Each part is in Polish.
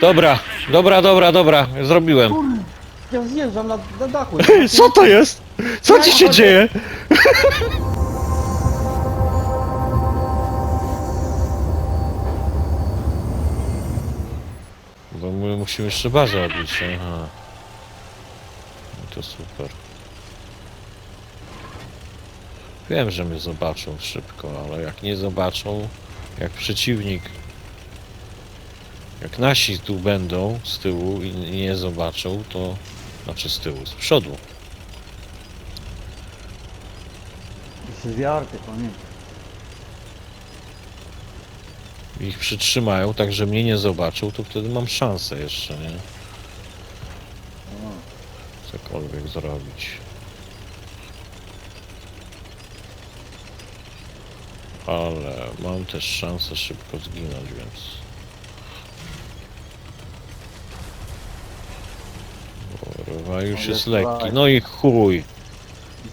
Dobra, dobra, dobra, dobra, zrobiłem. Ja zjeżdżam na, na dachu. Co to jest? Co ci się dzieje? Bo my musimy jeszcze bazę odbić, aha. No to super. Wiem, że mnie zobaczą szybko, ale jak nie zobaczą, jak przeciwnik, jak nasi tu będą z tyłu i nie zobaczą, to znaczy z tyłu, z przodu. Jeszcze zjarty, pamiętaj. ich przytrzymają, tak że mnie nie zobaczą, to wtedy mam szansę jeszcze, nie? No. Cokolwiek zrobić. Ale mam też szansę szybko zginąć, więc... Kurwa, już jest lekki. No i chuj,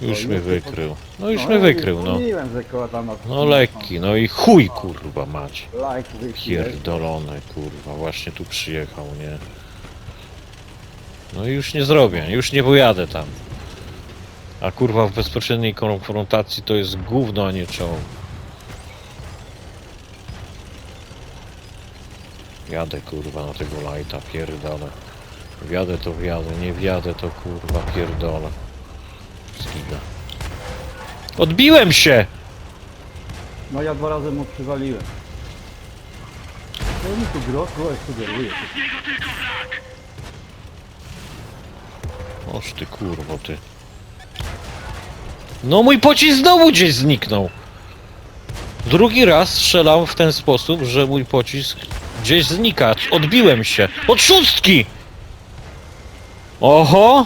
już mnie wykrył. No już mnie wykrył, no. Tam na No lekki, no i chuj, kurwa, mać. Pierdolone, kurwa, właśnie tu przyjechał, nie? No i już nie zrobię, już nie pojadę tam. A kurwa w bezpośredniej konfrontacji to jest gówno, a nie czoło. Jadę kurwa na tego lajta, pierdolę. Wjadę to wjadę, nie wjadę to kurwa pierdolę. Zginę. Odbiłem się! No ja dwa razy mu przywaliłem. To mi tu gros, gros sugeruje. Oż ty kurwo ty. No mój pocisk znowu gdzieś zniknął. Drugi raz strzelam w ten sposób, że mój pocisk gdzieś znika. Odbiłem się. Od szóstki! Oho!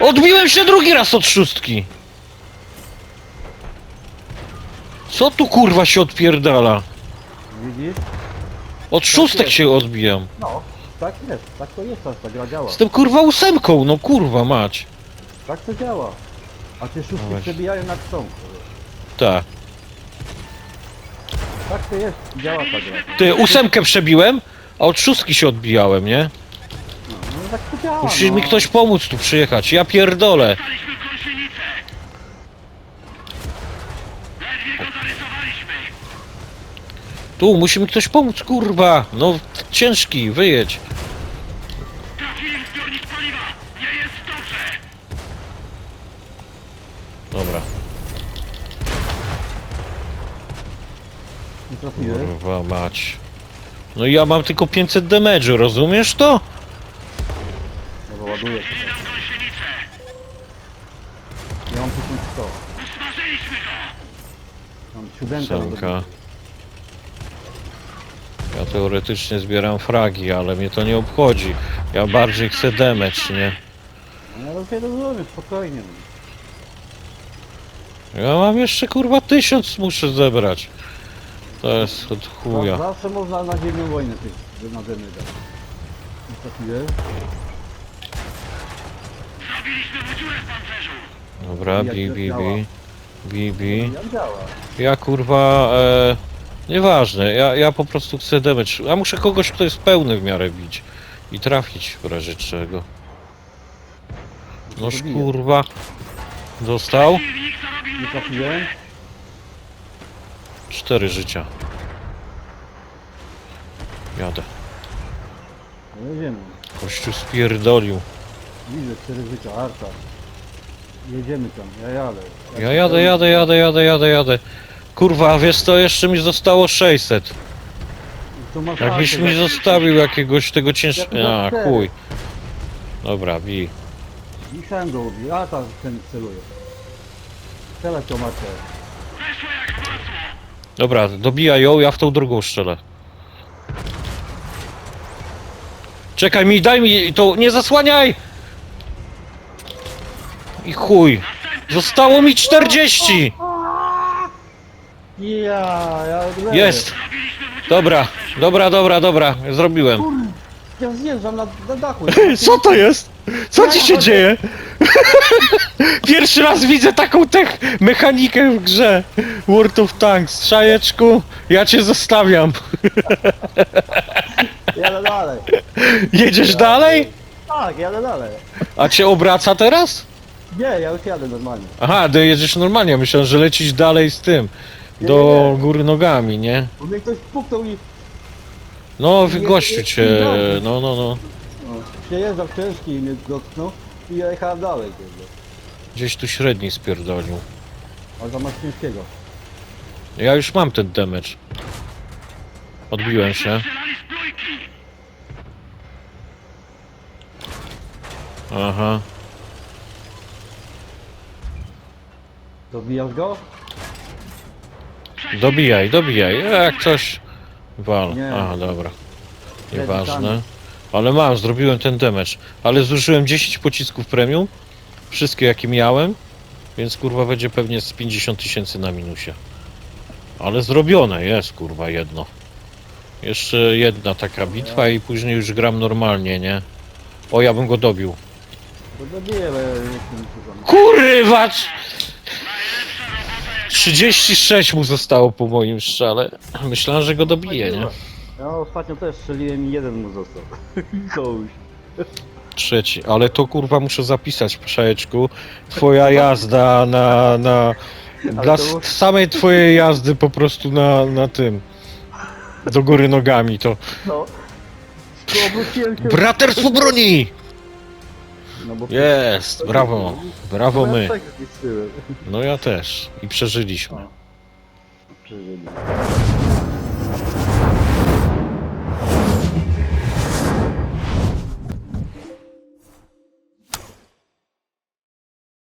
Odbiłem się drugi raz od szóstki. Co tu kurwa się odpierdala? Widzisz? Od szóstek się odbijam. No, tak jest, tak to jest, ta gra działa. Z tym kurwa ósemką, no kurwa mać. Tak to działa. A te szóstki przebijają na kształt. Tak. Tak to jest, działa ta gra. Ty, ósemkę przebiłem, a od szóstki się odbijałem, nie? No, tak to działa. Musi no. mi ktoś pomóc tu przyjechać, ja pierdolę. Tu, musi mi ktoś pomóc, kurwa. No, ciężki, wyjedź. Dobra, Nie trafiłeś? kurwa mać. No i ja mam tylko 500 damage'u, rozumiesz to? Dobra, ładuję to. Ja mam 1100. Mam siódemkę. Ósemka. Ja teoretycznie zbieram fragi, ale mnie to nie obchodzi. Ja bardziej chcę damage, nie? No ja rozumiem, rozumiem, spokojnie. Ja mam jeszcze kurwa tysiąc muszę zebrać. To jest od chuja. Zawsze można na ziemię wojnę tych na ziemię dać. Nie trafiłeś? Dobra, bi, bi, bi. Bi, bi. Jak działa? Ja kurwa... E, nieważne, ja, ja po prostu chcę damage. Ja muszę kogoś, kto jest pełny w miarę bić. I trafić w razie czego. Noż Zabiję. kurwa. Dostał? Nie trafiłem? Cztery życia. Jadę. No jedziemy. Kościół spierdolił. Widzę cztery życia, Arta. Jedziemy tam, ja jadę. Ja jadę, jadę, jadę, jadę, jadę, jadę. Kurwa, a wiesz co, jeszcze mi zostało 600. Tu masz Jakbyś mi tak. zostawił jakiegoś tego Ja cięższego... tu A, mam cztery. chuj. Dobra, bij. Myślałem go ubi, a tam ten celuje. Strzelać to macie. Dobra, dobijaj ją, ja w tą drugą strzelę. Czekaj mi, daj mi to, nie zasłaniaj! I chuj. Zostało mi 40! Ja, ja. Jest! Dobra, dobra, dobra, dobra, zrobiłem. Ja zjeżdżam na, na dachu. Co to jest? Co ci się dzieje? Pierwszy raz widzę taką tech mechanikę w grze. World of Tanks. Szajeczku, ja cię zostawiam. Jadę dalej. Jedziesz dalej? Tak, jadę dalej. A cię obraca teraz? Nie, ja już jadę normalnie. Aha, ty jedziesz normalnie. Myślałem, że lecisz dalej z tym. Do góry nogami, nie? Bo mnie ktoś puknął i No, gościu cię. No, no, no. no, przejeżdżał ciężki i mnie dotknął i ja jechałem dalej. Kurde. Gdzieś tu średni spierdolił. A zamiast ciężkiego. Ja już mam ten damage. Odbiłem się. Aha. Dobijasz go? Dobijaj, dobijaj. Jak coś. Wal. Nie. Aha, dobra. Nieważne. Ale mam, zrobiłem ten damage. Ale zużyłem 10 pocisków premium. Wszystkie jakie miałem. Więc kurwa będzie pewnie z 50 tysięcy na minusie. Ale zrobione jest kurwa jedno. Jeszcze jedna taka bitwa i później już gram normalnie, nie? O, ja bym go dobił. Dobiję. Kurwa! 36 mu zostało po moim strzale. Myślałem, że go dobije, nie? Ja ostatnio też strzeliłem i jeden mu został. Trzeci, ale to kurwa muszę zapisać, Szajeczku. Twoja jazda na. na dla s- samej twojej jazdy po prostu na, na tym. Do góry nogami to. No. Tu obróciłem się. Braterstwo broni! No bo Jest, brawo. Brawo my. Tak zniszczyłem. No ja też. I przeżyliśmy. Przeżyli.